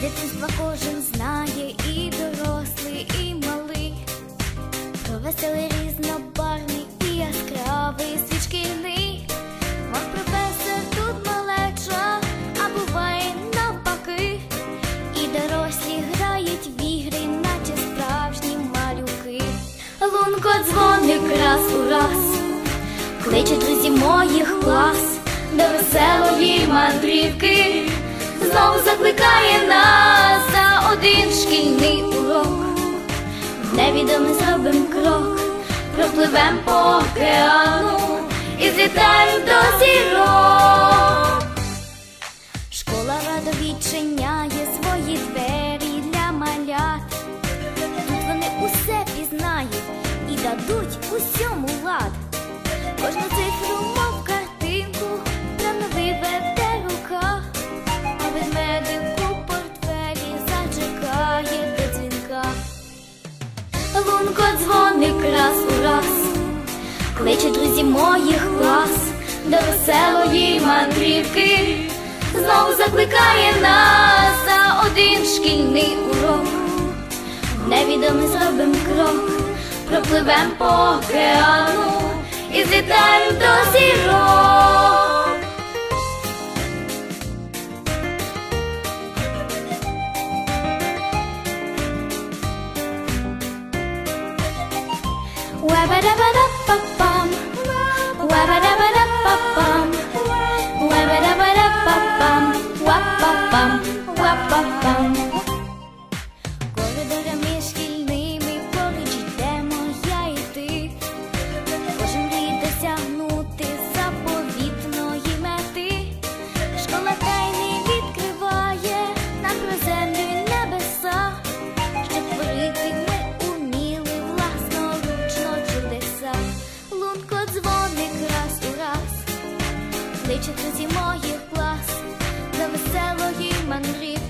Дитинства кожен знає, і дорослий, і малий, про веселий різнобарний і яскравий свічкиний, мов професор тут малеча, а буває навпаки, і дорослі грають в ігри, наче справжні малюки. Лунко дзвоник раз у раз, кличе друзі моїх клас, до веселої мандрівки. Невідомий зробим крок, пропливем по океану і злітаєм до зірок. Школа радо відчиняє свої двері для малят. Тут вони усе пізнають і дадуть усьому лад. Кожну цифру, кличе друзі моїх клас до веселої мандрівки, знову закликає нас за один шкільний урок. Невідомий зробим крок, пропливем по океану і злітаєм до зірок. Wabba-dabba-dabba-bum. Кличе друзі моїх клас. До веселої мандрівки,